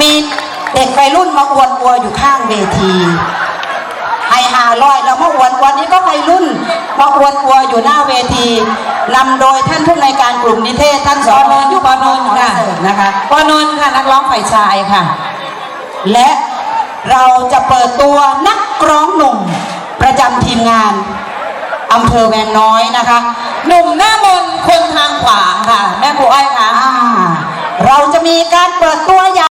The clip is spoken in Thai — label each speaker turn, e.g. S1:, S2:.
S1: มีเด็วัยรุ่นมาอวนอัวอยู่ข้างเวทีไฮฮาลอยแล้วมาอวนวันนี้ก็วัยรุ่นมาอวนอัวอยู่หน้าเวทีนำโดยท่านผู้ในการกลุ่มนิเทศท่านสอ
S2: อนนยุปอนนท์ค่ะ
S1: นะคะ
S2: ปอนนท์ค่ะนักร้องฝ่ายชายค่ะ
S1: และเราจะเปิดตัวนักร้องหนุ่มประจำทีมงานอำเภอแวงน้อยนะคะ
S2: หนุ่มหน้ามนคนทางขวางค่ะ แม่ครูอ้อยค่ะ
S1: เราจะมีการเปิดตัวอย่าง